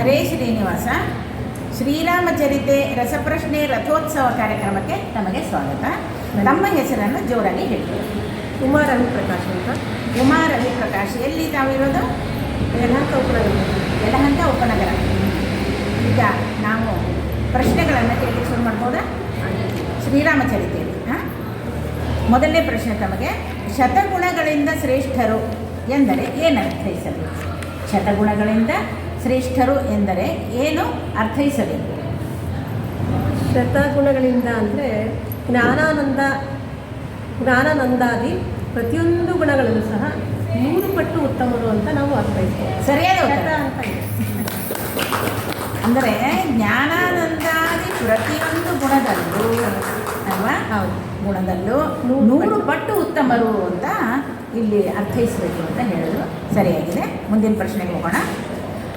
ಹರೇ ಶ್ರೀನಿವಾಸ ಶ್ರೀರಾಮಚರಿತೆ ರಸಪ್ರಶ್ನೆ ರಥೋತ್ಸವ ಕಾರ್ಯಕ್ರಮಕ್ಕೆ ನಮಗೆ ಸ್ವಾಗತ. ನಮ್ಮ ಹೆಸರನ್ನು ಜೋರಾಗಿ ಹೇಳಿ. ಉಮಾ ರವಿ ಪ್ರಕಾಶ್ ಅಂತ. ಉಮಾ ರವಿ ಪ್ರಕಾಶ್ ಎಲ್ಲಿ ತಾವಿರೋದು? ಯಲಹಂಕ ಉಪನಗರ. ಯಲಹಂಕ ಉಪನಗರ. ಈಗ ನಾವು ಪ್ರಶ್ನೆಗಳನ್ನು ಕೇಳಿ ಶುರು ಮಾಡ್ಬೋದಾ? ಶ್ರೀರಾಮಚರಿತೆಯಲ್ಲಿ ಹಾಂ? ಮೊದಲನೇ ಪ್ರಶ್ನೆ ತಮಗೆ ಶತಗುಣಗಳಿಂದ ಶ್ರೇಷ್ಠರು ಎಂದರೆ ಏನು ಅರ್ಥೈಸಬೇಕು ಶತಗುಣಗಳಿಂದ ಶ್ರೇಷ್ಠರು ಎಂದರೆ ಏನು ಅರ್ಥೈಸಬೇಕು? ಶ್ರದ್ಧಾಗುಣಗಳಿಂದ ಅಂದರೆ ಜ್ಞಾನಾನಂದ ಜ್ಞಾನಾನಂದಾದಿ ಪ್ರತಿಯೊಂದು ಗುಣಗಳಲ್ಲೂ ಸಹ ನೂರು ಪಟ್ಟು ಉತ್ತಮರು ಅಂತ ನಾವು ಅರ್ಥೈಸ್ತೇವೆ. ಸರಿಯಾದ. ಅಂದರೆ ಜ್ಞಾನಾನಂದಾದಿ ಪ್ರತಿಯೊಂದು ಗುಣದಲ್ಲೂ ಅಲ್ವಾ? ಹೌದು. ಗುಣದಲ್ಲೂ ನೂರು. ಪಟ್ಟು ಉತ್ತಮರು ಅಂತ ಇಲ್ಲಿ ಅರ್ಥೈಸಬೇಕು ಅಂತ ಹೇಳಿದ್ರು. ಸರಿಯಾಗಿದೆ. ಮುಂದಿನ ಪ್ರಶ್ನೆಗೆ ಹೋಗೋಣ.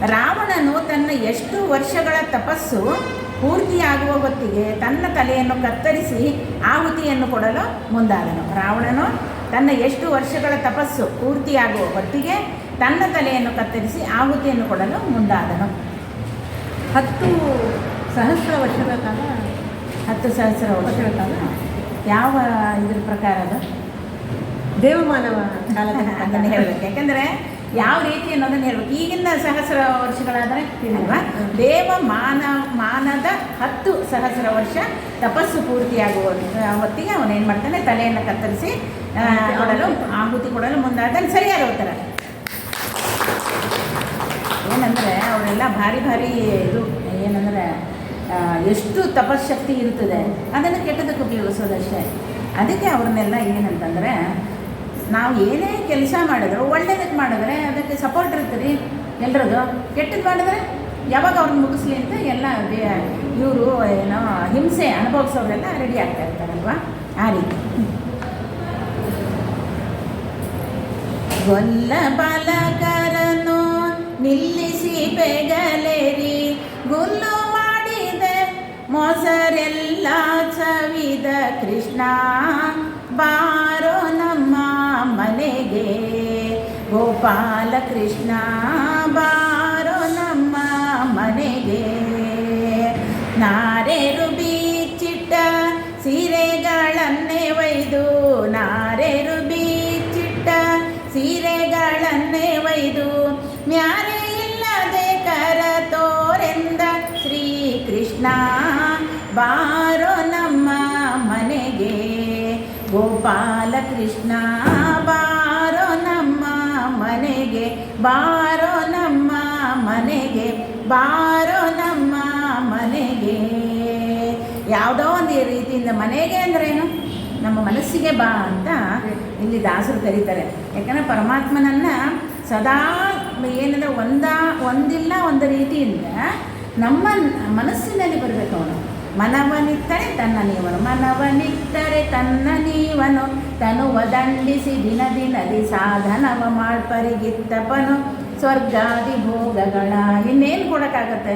ರಾವಣನು ತನ್ನ ಎಷ್ಟು ವರ್ಷಗಳ ತಪಸ್ಸು ಪೂರ್ತಿಯಾಗುವ ಹೊತ್ತಿಗೆ ತನ್ನ ತಲೆಯನ್ನು ಕತ್ತರಿಸಿ ಆಹುತಿಯನ್ನು ಕೊಡಲು ಮುಂದಾದನು. ರಾವಣನು ತನ್ನ ಎಷ್ಟು ವರ್ಷಗಳ ತಪಸ್ಸು ಪೂರ್ತಿಯಾಗುವ ಹೊತ್ತಿಗೆ ತನ್ನ ತಲೆಯನ್ನು ಕತ್ತರಿಸಿ ಆಹುತಿಯನ್ನು ಕೊಡಲು ಮುಂದಾದನು. ಹತ್ತು ಸಹಸ್ರ ವರ್ಷಗಳ ಕಾಲ? ಹತ್ತು ಸಹಸ್ರ ವರ್ಷಗಳ ಕಾಲ? ಯಾವ ಇದ್ರ ಪ್ರಕಾರ ಅದು? ದೇವಮಾನವ ಕಾಲದಲ್ಲಿ ಅದನ್ನು ಹೇಳಬೇಕು. ಯಾಕಂದರೆ ಯಾವ ರೀತಿ ಅನ್ನೋದನ್ನು ಹೇಳ್ಬೇಕು. ಈಗಿನ ಸಹಸ್ರ ವರ್ಷಗಳಾದರೆ ಅಲ್ವಾ ದೇವ ಮಾನ ಮಾನದ ಹತ್ತು ಸಹಸ್ರ ವರ್ಷ ತಪಸ್ಸು ಪೂರ್ತಿಯಾಗುವ ಹೊತ್ತಿಗೆ ಅವನು ಏನು ಮಾಡ್ತಾನೆ? ತಲೆಯನ್ನು ಕತ್ತರಿಸಿ ಕೊಡಲು ಆಹುತಿ ಕೊಡಲು ಮುಂದಾದಲ್ಲಿ ಸರಿಯಾದ ಉತ್ತರ. ಏನಂದರೆ ಅವರೆಲ್ಲ ಭಾರಿ ಭಾರಿ ಇದು ಏನಂದರೆ ಎಷ್ಟು ತಪಶಕ್ತಿ ಇರ್ತದೆ. ಅದನ್ನು ಕೆಟ್ಟದಕ್ಕೆ ಉಪಯೋಗಿಸೋದಷ್ಟೇ ಅದಕ್ಕೆ ಅವ್ರನ್ನೆಲ್ಲ ಏನಂತಂದರೆ ನಾವು ಏನೇ ಕೆಲಸ ಮಾಡಿದ್ರು ಒಳ್ಳೇದಕ್ಕೆ ಸಪೋರ್ಟ್ ಇರ್ತೀರಿ ಎಲ್ರದು ಕೆಟ್ಟದ್ದು ಮಾಡಿದ್ರೆ ಯಾವಾಗ ಅವ್ರನ್ನ ಮುಗಿಸ್ಲಿ ಅಂತ ಎಲ್ಲ ಇವರು ಏನೋ ಹಿಂಸೆ ಅನುಭವಿಸೋರೆಲ್ಲ ರೆಡಿ ಆಗ್ತಾ ಇರ್ತಾರಲ್ವಾ? ಆ ರೀತಿ. ಗೊಲ್ಲ ಬಾಲಕರನ್ನು ನಿಲ್ಲಿಸಿ ಬೆಗಲೇರಿ. ಗುಲ್ಲು ಮಾಡಿದೆ, ಮೊಸರೆಲ್ಲ ಚವಿದ ಕೃಷ್ಣ. ಬಾರೋ ಗೋಪಾಲ ಕೃಷ್ಣ ಬಾರೋ ನಮ್ಮ ಮನೆಗೆ. ನಾರೆರು ಬೀಚಿಟ್ಟ ಸೀರೆಗಳನ್ನೇ ಒಯ್ದು, ನಾರೆರು ಬೀಚಿಟ್ಟ ಸೀರೆಗಳನ್ನೇ ಒಯ್ದು, ಮ್ಯಾರೆ ಇಲ್ಲದೆ ಕರ ತೋರೆಂದ ಶ್ರೀಕೃಷ್ಣ ಬಾರೋ ನಮ್ಮ ಮನೆಗೆ. ಗೋಪಾಲ ಬಾರೋ ನಮ್ಮ ಮನೆಗೆ, ಬಾರೋ ನಮ್ಮ ಮನೆಗೆ. ಯಾವುದೋ ಒಂದು ರೀತಿಯಿಂದ ಮನೆಗೆ ಅಂದ್ರೇನು? ನಮ್ಮ ಮನಸ್ಸಿಗೆ ಬಾ ಅಂತ ಇಲ್ಲಿ ದಾಸರು ಕರೀತಾರೆ. ಯಾಕಂದರೆ ಪರಮಾತ್ಮನನ್ನು ಸದಾ ಏನಂದರೆ ಒಂದ, ಒಂದಿಲ್ಲ, ಒಂದು ರೀತಿಯಿಂದ ನಮ್ಮ ಮನಸ್ಸಿನಲ್ಲಿ ಬರಬೇಕು ಮನವನಿತ್ತರೆ ತನ್ನ ನೀವನು ಮನವನಿತ್ತರೆ ತನ್ನ ನೀವನು, ತನುವ ದಂಡಿಸಿ ದಿನ ದಿನದಿ ಸಾಧನವ ಮಾಡ್ಪರಿಗಿತ್ತಪನು ಸ್ವರ್ಗಾದಿ ಭೋಗಗಳ ಇನ್ನೇನು ಕೊಡೋಕ್ಕಾಗತ್ತೆ?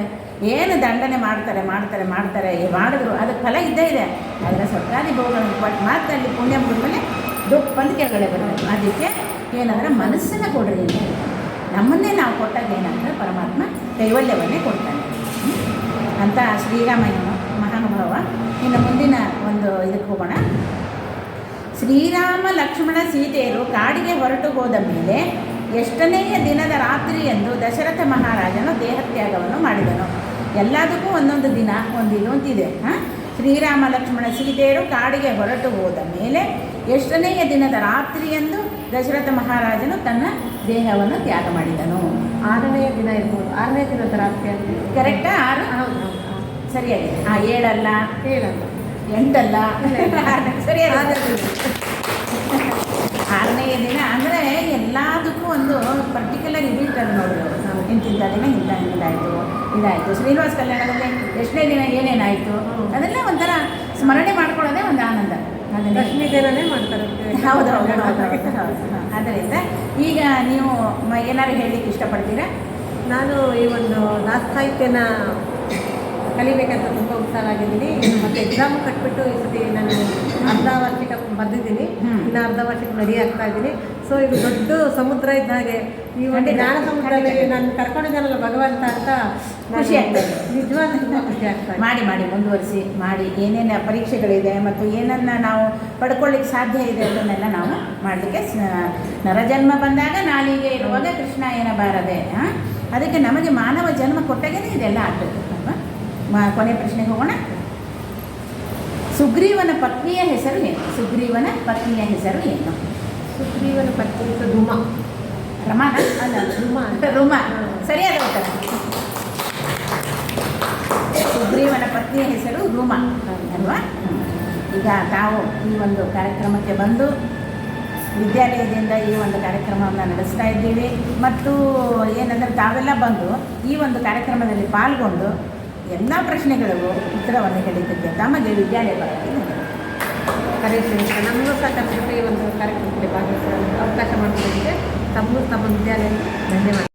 ಏನು ದಂಡನೆ ಮಾಡ್ತಾರೆ ಮಾಡ್ತಾರೆ ಮಾಡ್ತಾರೆ ಮಾಡಿದ್ರು, ಅದಕ್ಕೆ ಫಲ ಇದ್ದೇ ಇದೆ. ಆದರೆ ಸ್ವರ್ಗಾದಿ ಭೋಗಗಳನ್ನು ಕೊಟ್ಟು ಮಾತ್ರ ಅಲ್ಲಿ ಪುಣ್ಯ ಮುಗಿದ್ಮೇಲೆ ದುಪ್ಪಂದು ಕೆಳಗಡೆ ಅದಕ್ಕೆ ಏನಂದರೆ ಮನಸ್ಸನ್ನು ಕೊಡ್ರಿ. ನಮ್ಮನ್ನೇ ನಾವು ಕೊಟ್ಟಾಗ ಏನಂದರೆ ಪರಮಾತ್ಮ ಕೈವಲ್ಯವನ್ನೇ ಕೊಡ್ತಾನೆ. ಅಂತ ಶ್ರೀರಾಮಯ್ಯನು ಮಹಾನುಭಾವ ಇನ್ನು ಮುಂದಿನ ಒಂದು ಇದಕ್ಕೆ ಹೋಗೋಣ. ಶ್ರೀರಾಮ ಲಕ್ಷ್ಮಣ ಸೀತೆಯರು ಕಾಡಿಗೆ ಹೊರಟು ಹೋದ ಮೇಲೆ ಎಷ್ಟನೆಯ ದಿನದ ರಾತ್ರಿಯಂದು ದಶರಥ ಮಹಾರಾಜನು ದೇಹತ್ಯಾಗವನ್ನು ಮಾಡಿದನು. ಎಲ್ಲದಕ್ಕೂ ಒಂದೊಂದು ದಿನ ಒಂದು ಅಂತಿದೆ. ಹಾಂ? ಶ್ರೀರಾಮ ಲಕ್ಷ್ಮಣ ಸೀತೆಯರು ಕಾಡಿಗೆ ಹೊರಟು ಹೋದ ಮೇಲೆ ಎಷ್ಟನೆಯ ದಿನದ ರಾತ್ರಿಯಂದು ದಶರಥ ಮಹಾರಾಜನು ತನ್ನ ದೇಹವನ್ನು ತ್ಯಾಗ ಮಾಡಿದನು. ಆರನೇ ದಿನ ಇರ್ಬೋದು. ಆರನೇ ದಿನದ ರಾತ್ರಿ ಅಂತ ಕರೆಕ್ಟಾ ಆರು? ಸರಿಯಾಗಿದೆ. ಹಾಂ ಏಳಲ್ಲ? ಹೇಳಲ್ಲ ಎಂಟಲ್ಲ? ಸರಿಯಾಗಿ ಆರನೇ ದಿನ. ಅಂದರೆ ಎಲ್ಲದಕ್ಕೂ ಒಂದು ಪರ್ಟಿಕ್ಯುಲರ್ ಇದಿರ್ತಾರೆ ನೋಡೋದು ನಾವು ಇಂತಿಂಥ ದಿನ ಇಂಥ ಇದಾಯಿತು ಇದಾಯಿತು. ಶ್ರೀನಿವಾಸ ಕಲ್ಯಾಣದಲ್ಲಿ ಎಷ್ಟನೇ ದಿನ ಏನೇನಾಯಿತು? ಅದೆಲ್ಲ ಒಂಥರ ಸ್ಮರಣೆ ಮಾಡ್ಕೊಳ್ಳೋದೇ ಒಂದು ಆನಂದ. ದಿನನೇ ಮಾಡ್ತಾರೆ ಹೌದು ಹೌದು ಆದ್ದರಿಂದ ಈಗ ನೀವು ಮ- ಏನಾದ್ರು ಹೇಳಲಿಕ್ಕೆ ಇಷ್ಟಪಡ್ತೀರಾ? ನಾನು ಈ ಒಂದು ದಾಸ ಸಾಹಿತ್ಯನ ಕಲಿಬೇಕಂತ ತುಂಬ ಉತ್ಸಾಹ ಆಗಿದ್ದೀನಿ ಮತ್ತು ಎಕ್ಸಾಮ್ ಕಟ್ಬಿಟ್ಟು ಈ ಸತಿ ನಾನು ಅರ್ಧ ವಾರ್ಷಿಕ ಬರೆದಿದ್ದೀನಿ ಹ್ಮ್. ಇನ್ನು ಅರ್ಧ ವಾರ್ಷಿಕ ರೆಡಿ ಆಗ್ತಾ ಇದ್ದೀನಿ ಸೊ ಇದು ದೊಡ್ಡ ಸಮುದ್ರ ಇದ್ದ ಹಾಗೆ ಈ ಒಂದು. ಜ್ಞಾನ ಸಮುದ್ರದಲ್ಲಿ. ನಾನು ಕರ್ಕೊಂಡಿದ್ದಾನಲ್ಲ ಭಗವಂತ ಅಂತ ಖುಷಿ ಆಗ್ತದೆ. ನಿಜವಾದ ಖುಷಿ ಆಗ್ತದೆ ಮಾಡಿ ಮಾಡಿ ಮುಂದುವರಿಸಿ ಮಾಡಿ ಏನೇನು ಪರೀಕ್ಷೆಗಳಿದೆ ಮತ್ತು ಏನನ್ನ ನಾವು ಪಡ್ಕೊಳ್ಳಿಕ್ಕೆ ಸಾಧ್ಯ ಇದೆ ಅದನ್ನೆಲ್ಲ ನಾವು ಮಾಡಲಿಕ್ಕೆ ನರಜನ್ಮ ಬಂದಾಗ ನಾಳಿಗೆ ಇರುವಾಗ ಕೃಷ್ಣ ಏನ ಬಾರದೆ? ಅದಕ್ಕೆ ನಮಗೆ ಮಾನವ ಜನ್ಮ ಕೊಟ್ಟಾಗೇನೆ ಇದೆಲ್ಲ ಆಗಬೇಕು ಅಲ್ವಾ ಮ- ಕೊನೆ ಪ್ರಶ್ನೆಗೆ ಹೋಗೋಣ. ಸುಗ್ರೀವನ ಪತ್ನಿಯ ಹೆಸರು ಏನು? ಸುಗ್ರೀವನ ಪತ್ನಿಯ ಹೆಸರು ಏನು? ಸುಗ್ರೀವನ ಪತ್ನಿ ಧುಮ ರಮಾನ? ಅಲ್ಲ ಧುಮ ಅಂತ ರುಮಾ. ಸರಿಯಾದ ಉತ್ತರ. ಸುಗ್ರೀವನ ಪತ್ನಿಯ ಹೆಸರು ರುಮ. ಅಲ್ವಾ? ಈಗ ತಾವು ಈ ಒಂದು ಕಾರ್ಯಕ್ರಮಕ್ಕೆ ಬಂದು ವಿದ್ಯಾಲಯದಿಂದ ಈ ಒಂದು ಕಾರ್ಯಕ್ರಮವನ್ನು ನಡೆಸ್ತಾ ಇದ್ದೀವಿ. ಮತ್ತು ಏನಂದರೆ ತಾವೆಲ್ಲ ಬಂದು ಈ ಒಂದು ಕಾರ್ಯಕ್ರಮದಲ್ಲಿ ಪಾಲ್ಗೊಂಡು ಎಲ್ಲ ಪ್ರಶ್ನೆಗಳಿಗೂ ಉತ್ತರವನ್ನು ಹೇಳಿದ್ದಕ್ಕೆ ತಮಗೆ ವಿದ್ಯಾಲಯ ಪರವಾಗಿ ಕರೆ ನಮಗೂ ಸಹ ಕರೆಕ್ಟ್ ಈ ಒಂದು ಕಾರ್ಯಕ್ರಮದಲ್ಲಿ ಭಾಗವಹಿಸಲು ಅವಕಾಶ ಮಾಡಿಕೊಟ್ಟಿದ್ದೆ ತಮ್ಮ ತಮ್ಮ ವಿದ್ಯಾಲಯ ಧನ್ಯವಾದ